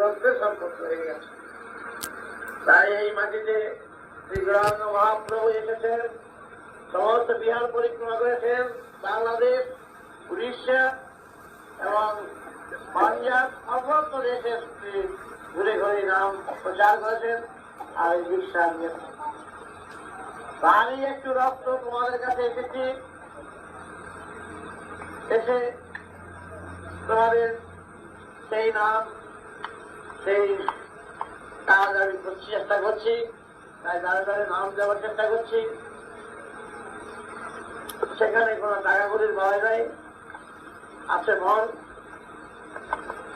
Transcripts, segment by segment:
রক্তের সম্পর্ক হয়ে গেছে। তাই এই মাটিতে শ্রী মহাপ্রভু এসেছেন, সমস্ত বিহার পরিক্রমা করেছেন, বাংলাদেশ, উড়িষ্যা এবং পাঞ্জাব সর্বত্র দেশে ঘুরে ঘুরে নাম প্রচার করেছেন আর এই বিশ্বাস তারই একটু রক্ত তোমাদের কাছে এসেছি। এসে তোমাদের সেই নাম সেই কাজ আমি করছি, চেষ্টা করছি। তাই দাঁড়ে দাঁড়ে নাম দেওয়ার চেষ্টা করছি। সেখানে কোনো টাকা করির ভয় নাই। আছে মন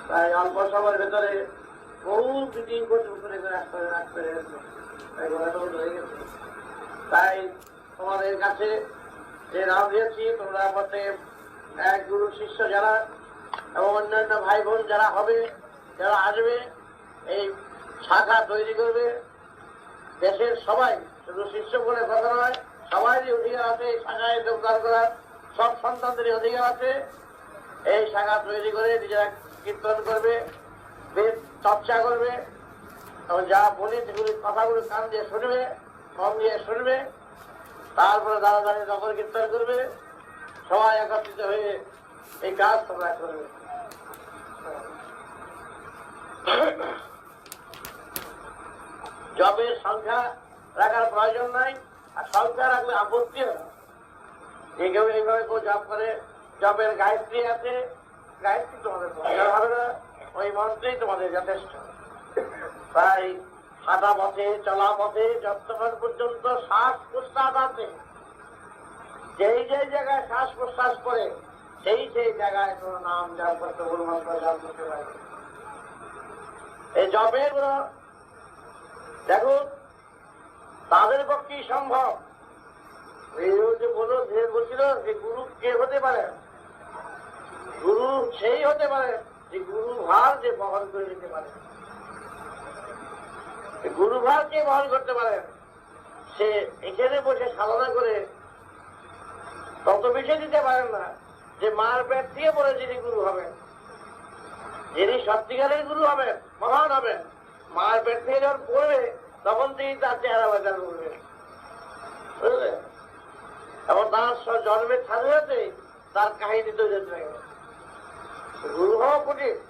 তাই অল্প সময়ের ভেতরে বহু মিটিং করতে উপরে করে আসতে হবে। তাই ঘোরাটা হয়ে গেছে। তাই তোমাদের কাছে যে নাম দিয়েছি, তোমরা মতে এক গুরু শিষ্য যারা এবং অন্যান্য ভাই বোন যারা হবে যারা আসবে, এই শাখা তৈরি করবে, দেশের সবাই, শুধু শিষ্য বলে কথা নয়, সবারই অধিকার আছে এই শাখায় যোগদান করার, সব সন্তানদেরই অধিকার আছে। এই শাখা তৈরি করে নিজেরা কীর্তন করবে চর্চা করবে, এবং যা বলি সেগুলি কথাগুলো কান দিয়ে শুনবে, মন দিয়ে শুনবে, তারপরে দাদা দাঁড়িয়ে নগর কীর্তন করবে, সবাই একত্রিত হয়ে এই কাজ তোমরা করবে। জবের সংখ্যা রাখার প্রয়োজন নাই, আর সংখ্যা রাখলে আপত্তি হয়। যে কেউ এইভাবে কেউ জব করে জবের গায়ত্রী আছে গায়ত্রী তোমাদের দরকার হবে না, ওই মন্ত্রেই তোমাদের যথেষ্ট তাই হাঁটা পথে, চলা পথে, যতক্ষণ পর্যন্ত শ্বাস প্রশ্বাস আছে, যেই যেই জায়গায় শ্বাস প্রশ্বাস করে সেই সেই জায়গায় কোনো নাম জপ করতে জপ করতে পারে এই কোনো দেখুন, তাদের পক্ষেই সম্ভব। যে বলো যে বলছিল যে গুরু কে হতে পারে? গুরু সেই হতে পারে যে গুরু ভার যে বহন করে নিতে পারে। গুরু ভার কে বহন করতে পারে? সে এখানে বসে সাধনা করে তত বেশি দিতে পারেন না যে মার পেট দিয়ে পরে যিনি গুরু হবেন। যিনি সত্যিকারের গুরু হবেন, মহান হবেন, মার পেট থেকে যখন পড়বে, তখন তিনি তার চেহারা বাজার করবে বুঝলে? এবং তার জন্মের সাথে সাথে তার কাহিনী তৈরি থাকে। গুরু হওয়া কঠিন।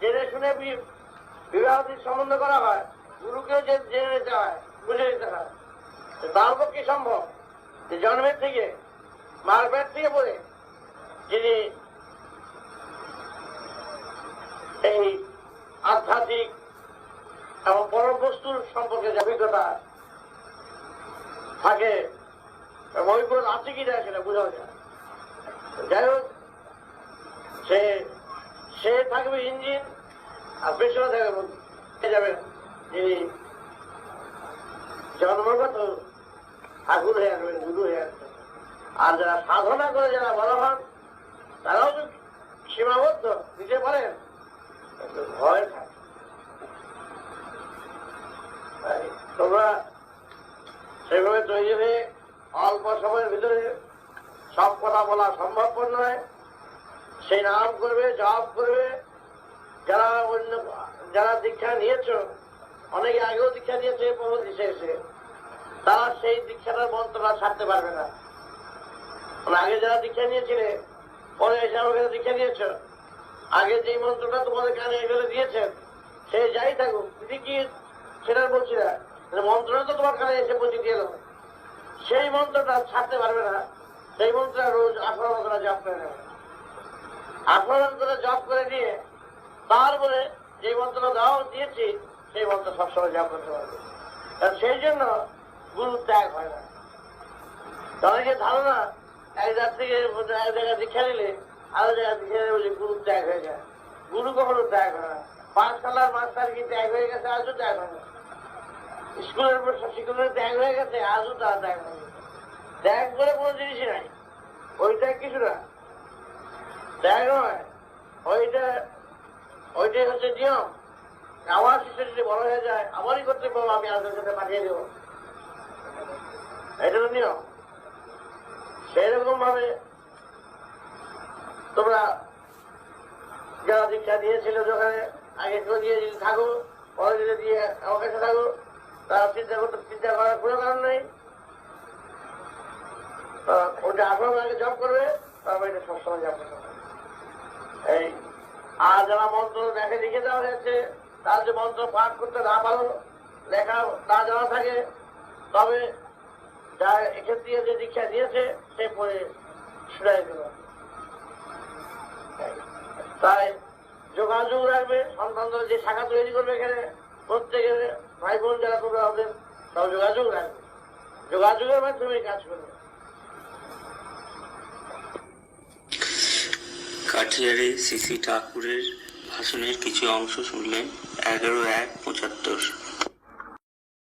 জেনে শুনে বি- বিবাহটির সম্বন্ধ করা হয়, গুরুকেও যে জেনে নিতে হয়, বুঝে নিতে হয় তার পক্ষে সম্ভব? যে জন্মের থেকে, মার পেট থেকে পড়ে, যিনি এই আধ্যাত্মিক এবং পরম বস্তুর সম্পর্কে যে অভিজ্ঞতা থাকে গুণ আছে কি না সেটা বোঝা যায়। যাই হোক, সে সে থাকবে ইঞ্জিন, আর পেছনে থাকবে যাবেন যিনি জন্মগত ঠাকুর হয়ে আসবেন, গুরু হয়ে আসবেন। আর যারা সাধনা করে যারা বড় হন, তারাও তো সীমাবদ্ধ, দিতে পারেন। ভয় তোমরা সেভাবে তৈরি হয়ে অল্প সময়ের ভিতরে সব কথা বলা সম্ভবপর নয়। সেই নাম করবে, জপ করবে। যারা অন্য, যারা দীক্ষা নিয়েছ, অনেকে আগেও দীক্ষা নিয়েছে প্রভু দিশে এসে। তারা সেই দীক্ষাটার মন্ত্রটা ছাড়তে পারবে না। মানে আগে যারা দীক্ষা নিয়েছিলে, পরে এসে আমাকে দীক্ষা নিয়েছ আগে যে মন্ত্রটা তোমাদের কানে এগুলো দিয়েছেন, সে যাই থাকুক দিদি কি সেটা বলছি না? মানে মন্ত্রটা তো তোমার কানে এসে পৌঁছে দিয়ে এলো সেই মন্ত্রটা ছাড়তে পারবে না। সেই মন্ত্রটা রোজ আঠারো করে জপ করে নেবে। আঠারো করে জপ করে নিয়ে তারপরে যে মন্ত্রটা দেওয়া দিয়েছি, সেই মন্ত্র সবসময় জপ করতে পারবে। সেই জন্য গুরু ত্যাগ হয় না। অনেকে ধারণা, এক জায়গা থেকে এক জায়গায় দীক্ষা নিলে দীক্ষা গুরু ত্যাগ হয়ে যায়। গুরু কখনো ত্যাগ হয় না। পাঠশালার মাস্টার কি ত্যাগ হয়ে গেছে, আজও ত্যাগ হয় না স্কুলের শিক্ষকের ত্যাগ হয়ে গেছে, আজও তারা ত্যাগ হয় ত্যাগ করে কোনো জিনিসই নাই। ওই ত্যাগ কিছু না। ত্যাগ নয় ওইটা, ওইটাই হচ্ছে নিয়ম। আমার শিশু যদি বড় হয়ে যায় আমারই করতে পারব, আমি আজকের সাথে পাঠিয়ে দেবো। এটা নিয়ম। সেইরকম ভাবে তোমরা যারা দীক্ষা দিয়েছিল যেখানে, আগে দিয়ে যদি থাকো, পরে দিয়ে কাছে থাকো, তারা চিন্তা করতে চিন্তা করার কোনো কারণ নেই ওটা আপনার আগে জব করবে, তারপর এটা সবসময় জব করতে হবে। এই, আর যারা মন্ত্র দেখে লিখে দেওয়া হয়েছে, তার যে মন্ত্র পাঠ করতে না পারো, লেখা না জানা থাকে, তবে যা এক্ষেত্রে যে দীক্ষা দিয়েছে, সে পরে শুনাই দেব তাই যোগাযোগ রাখবে সন্তান সন্তানদের যে শাখা তৈরি করবে এখানে প্রত্যেকে ভাই বোন যারা তোমরা আমাদের তাও যোগাযোগ রাখবে। যোগাযোগের মাধ্যমে কাজ করবে। কাঠিয়ারে সিসি ঠাকুরের ভাষণের কিছু অংশ শুনলেন এগারো এক পঁচাত্তর।